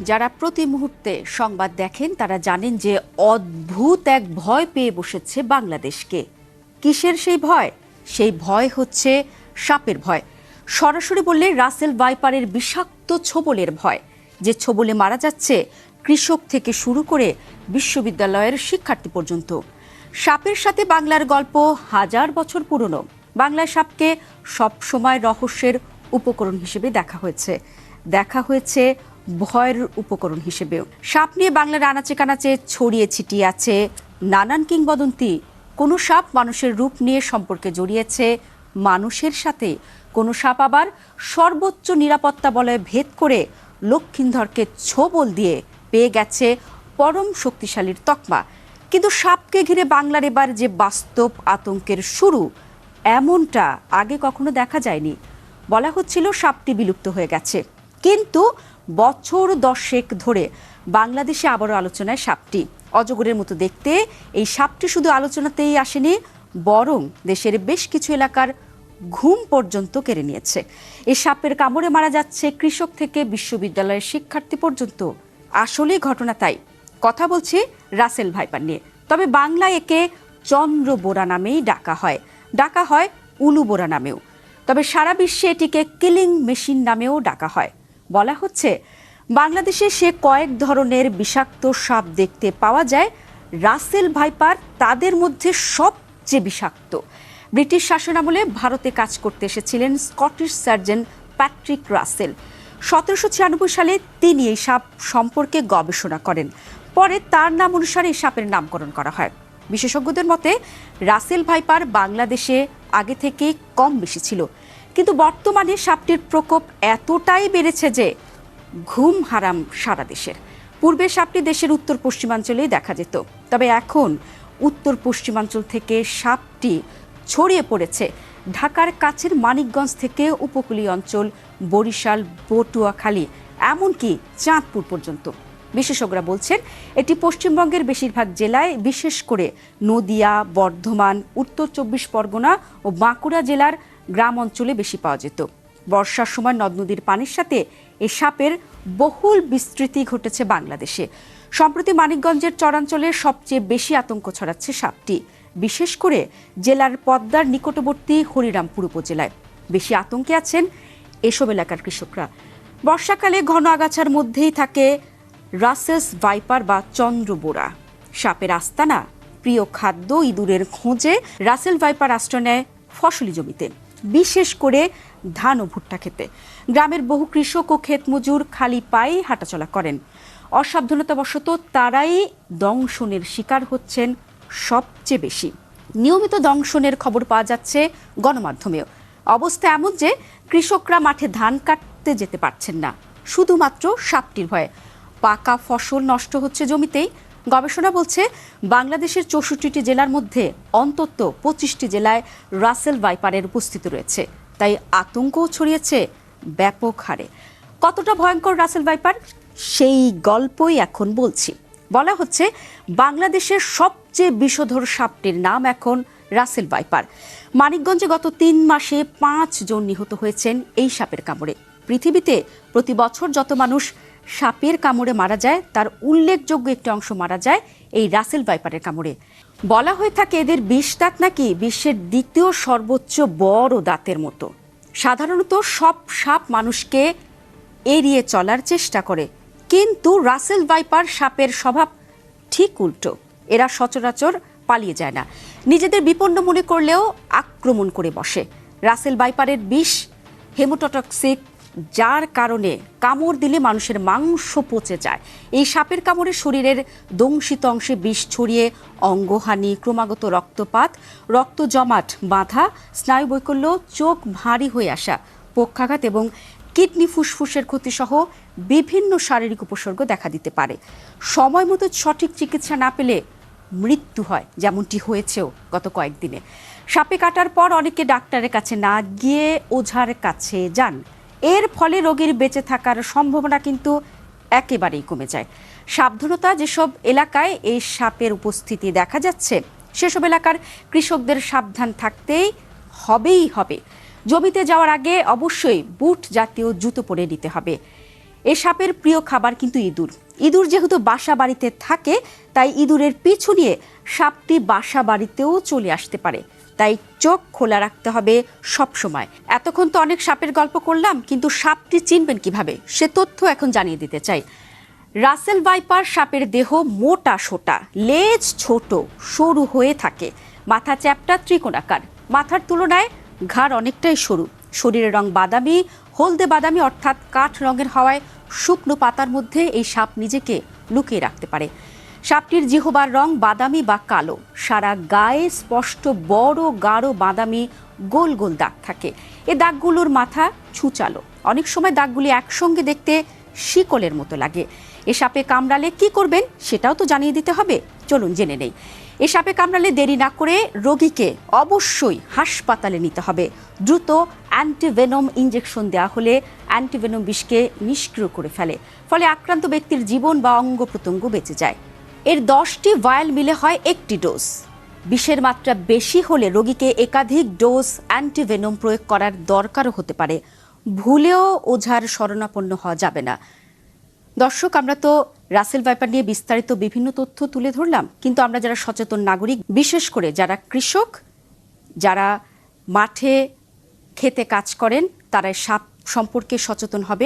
যারা প্রতি মুহূর্তে সংবাদ দেখেন, তারা জানেন যে অদ্ভুত এক ভয় পেয়ে বসেছে বাংলাদেশকে। কিসের সেই ভয়? সেই ভয় হচ্ছে সাপের ভয়। সরাসরি বললে রাসেল ভাইপারের বিষাক্ত ছোবলের ভয়, যে ছোবলে মারা যাচ্ছে কৃষক থেকে শুরু করে বিশ্ববিদ্যালয়ের শিক্ষার্থী পর্যন্ত। সাপের সাথে বাংলার গল্প হাজার বছর পুরনো। বাংলায় সাপকে সবসময় রহস্যের উপকরণ হিসেবে দেখা হয়েছে। দেখা হয়েছে ভয়ের উপকরণ হিসেবেও। সাপ নিয়ে বাংলার আনাচে কানাচে ছড়িয়ে ছিটিয়ে আছে নানান কিংবদন্তি। কোনো সাপ মানুষের রূপ নিয়ে সম্পর্কে জড়িয়েছে মানুষের সাথে। কোনো সাপ আবার সর্বোচ্চ নিরাপত্তা বলয় ভেদ করে লক্ষিন্দরকে ছোবল দিয়ে পেয়ে গেছে পরম শক্তিশালীর তকমা। কিন্তু সাপকে ঘিরে বাংলার এবার যে বাস্তব আতঙ্কের শুরু, এমনটা আগে কখনো দেখা যায়নি। বলা হচ্ছিল সাপটি বিলুপ্ত হয়ে গেছে। কিন্তু বছর দশেক ধরে বাংলাদেশে আবারও আলোচনায় সাপটি। অজগরের মতো দেখতে এই সাপটি শুধু আলোচনাতেই আসেনি, বরং দেশের বেশ কিছু এলাকার ঘুম পর্যন্ত কেড়ে নিয়েছে। এই সাপের কামড়ে মারা যাচ্ছে কৃষক থেকে বিশ্ববিদ্যালয়ের শিক্ষার্থী পর্যন্ত। আসলেই ঘটনা তাই। কথা বলছি রাসেল ভাইপার নিয়ে। তবে বাংলায় একে চন্দ্র বোরা নামেই ডাকা হয়। ডাকা হয় উলু বোরা নামেও। তবে সারা বিশ্বে এটিকে কিলিং মেশিন নামেও ডাকা হয়। বলা হচ্ছে, বাংলাদেশে সে কয়েক ধরনের বিষাক্ত সাপ দেখতে পাওয়া যায়। রাসেল ভাইপার তাদের মধ্যে সবচেয়ে বিষাক্ত। ব্রিটিশ শাসনামলে ভারতে কাজ করতে এসেছিলেন স্কটিশ সার্জন প্যাট্রিক রাসেল। সতেরোশো ছিয়ানব্বই সালে তিনি এই সাপ সম্পর্কে গবেষণা করেন। পরে তার নাম অনুসারে এই সাপের নামকরণ করা হয়। বিশেষজ্ঞদের মতে, রাসেল ভাইপার বাংলাদেশে আগে থেকে কম বেশি ছিল। কিন্তু বর্তমানে সাপটির প্রকোপ এতটাই বেড়েছে যে ঘুম হারাম সারা দেশের। পূর্বে সাপটি দেশের উত্তর পশ্চিমাঞ্চলেই দেখা যেত। তবে এখন উত্তর পশ্চিমাঞ্চল থেকে সাপটি ছড়িয়ে পড়েছে। ঢাকার কাছের মানিকগঞ্জ থেকে উপকূলীয় অঞ্চল বরিশাল বটুয়াখালী এমনকি চাঁদপুর পর্যন্ত। বিশেষজ্ঞরা বলছেন, এটি পশ্চিমবঙ্গের বেশিরভাগ জেলায়, বিশেষ করে নদিয়া, বর্ধমান, উত্তর চব্বিশ পরগনা ও বাঁকুড়া জেলার গ্রাম অঞ্চলে বেশি পাওয়া যেত। বর্ষার সময় নদ নদীর পানির সাথে এই সাপের বহুল বিস্তৃতি ঘটেছে বাংলাদেশে। সম্প্রতি মানিকগঞ্জের চরাঞ্চলে সবচেয়ে বেশি আতঙ্ক ছড়াচ্ছে সাপটি, বিশেষ করে জেলার পদ্মার নিকটবর্তী হরিরামপুর উপজেলায়। বেশি আতঙ্কে আছেন এসব এলাকার কৃষকরা। বর্ষাকালে ঘন আগাছার মধ্যেই থাকে রাসেস ভাইপার বা চন্দ্রবোরা। সাপের আস্তানা, প্রিয় খাদ্য, ইঁদুরের খোঁজে রাসেল ভাইপার আশ্রয় নেয় ফসলি জমিতে। বিশেষ করে ধান ও ভুট্টা খেতে গ্রামের বহু কৃষক ও ক্ষেত মজুর খালি পায়ে হাঁটাচলা করেন। অসাবধানতাবশত তারাই দংশনের শিকার হচ্ছেন সবচেয়ে বেশি। নিয়মিত দংশনের খবর পাওয়া যাচ্ছে গণমাধ্যমেও। অবস্থা এমন যে কৃষকরা মাঠে ধান কাটতে যেতে পারছেন না। শুধুমাত্র সাপটির ভয়ে। পাকা ফসল নষ্ট হচ্ছে জমিতেই গবেষণা বলছে, বাংলাদেশের চৌষট্টিটি জেলার মধ্যে অন্তত পঁচিশটি জেলায় রাসেল ভাইপারের উপস্থিতি রয়েছে। তাই আতঙ্কও ছড়িয়েছে ব্যাপক হারে। কতটা ভয়ঙ্কর রাসেল ভাইপার? সেই গল্পই এখন বলছি। বলা হচ্ছে, বাংলাদেশের সবচেয়ে বিষধর সাপটির নাম এখন রাসেল ভাইপার। মানিকগঞ্জে গত তিন মাসে পাঁচ জন নিহত হয়েছেন এই সাপের কামড়ে। পৃথিবীতে প্রতি বছর যত মানুষ সাপের কামড়ে মারা যায়, তার উল্লেখযোগ্য একটি অংশ মারা যায় এই রাসেল ভাইপারের কামড়ে। বলা হয়ে থাকে এদের বিষ দাঁত নাকি বিশ্বের দ্বিতীয় সর্বোচ্চ বড় দাঁতের মতো। সাধারণত সব সাপ মানুষকে এড়িয়ে চলার চেষ্টা করে, কিন্তু রাসেল ভাইপার সাপের স্বভাব ঠিক উল্টো। এরা সচরাচর পালিয়ে যায় না। নিজেদের বিপন্ন মনে করলেও আক্রমণ করে বসে। রাসেল ভাইপারের বিষ হেমোটোটক্সিক যার কারণে কামড় দিলে মানুষের মাংস পচে যায়। এই সাপের কামড়ে শরীরের দংশিত অংশে বিষ ছড়িয়ে অঙ্গহানি, ক্রমাগত রক্তপাত রক্ত জমাট বাঁধা স্নায়ু বৈকল্য চোখ ভারী হয়ে আসা, পক্ষাঘাত এবং কিডনি ফুসফুসের ক্ষতিসহ বিভিন্ন শারীরিক উপসর্গ দেখা দিতে পারে। সময় মতো সঠিক চিকিৎসা না পেলে মৃত্যু হয়, যেমনটি হয়েছেও গত কয়েকদিনে। সাপে কাটার পর অনেকে ডাক্তারের কাছে না গিয়ে ওঝার কাছে যান। এর ফলে রোগীর বেঁচে থাকার সম্ভাবনা কিন্তু একেবারেই কমে যায়। সাবধানতা যেসব এলাকায় এই সাপের উপস্থিতি দেখা যাচ্ছে, সেসব এলাকার কৃষকদের সাবধান থাকতেই হবেই হবে। জমিতে যাওয়ার আগে অবশ্যই বুট জাতীয় জুতো পরে নিতে হবে। এ সাপের প্রিয় খাবার কিন্তু ইঁদুর। ইঁদুর যেহেতু বাসা বাড়িতে থাকে, তাই ইঁদুরের পিছু নিয়ে সাপটি বাসা বাড়িতেও চলে আসতে পারে। তাই চোখ খোলা রাখতে হবে সব সময়। এতক্ষণ তো অনেক সাপের গল্প করলাম, কিন্তু সাপটি চিনবেন কীভাবে? সে তথ্য এখন জানিয়ে দিতে চাই। রাসেল ভাইপার সাপের দেহ মোটা সোটা, লেজ ছোট, সরু হয়ে থাকে। মাথা চ্যাপটা ত্রিকোণাকার। মাথার তুলনায় ঘাড় অনেকটাই সরু। শরীরের রং বাদামি, হলদে বাদামি, অর্থাৎ কাঠ রঙের হওয়ায় শুকনো পাতার মধ্যে এই সাপ নিজেকে লুকিয়ে রাখতে পারে। সাপটির জিহবার রং বাদামি বা কালো। সারা গায়ে স্পষ্ট বড় গাঢ় বাদামি গোল গোল দাগ থাকে। এ দাগগুলোর মাথা ছুচালো। অনেক সময় দাগগুলি একসঙ্গে দেখতে শিকলের মতো লাগে। এ সাপে কামড়ালে কি করবেন সেটাও তো জানিয়ে দিতে হবে। চলুন জেনে নেই। এ সাপে কামড়ালে দেরি না করে রোগীকে অবশ্যই হাসপাতালে নিতে হবে। দ্রুত অ্যান্টিভেনম ইঞ্জেকশন দেওয়া হলে অ্যান্টিভেনম বিষকে নিষ্ক্রিয় করে ফেলে। ফলে আক্রান্ত ব্যক্তির জীবন বা অঙ্গ প্রত্যঙ্গ বেঁচে যায়। এর দশটি ভায়াল মিলে হয় একটি ডোজ বিষের মাত্রা বেশি হলে রোগীকে একাধিক ডোজ অ্যান্টিভেনম প্রয়োগ করার দরকারও হতে পারে। ভুলেও ওঝার শরণাপন্ন হওয়া যাবে না। দর্শক, আমরা তো রাসেল ভাইপার নিয়ে বিস্তারিত বিভিন্ন তথ্য তুলে ধরলাম, কিন্তু আমরা যারা সচেতন নাগরিক, বিশেষ করে যারা কৃষক, যারা মাঠে খেতে কাজ করেন তারা সাপ সম্পর্কে সচেতন হবে।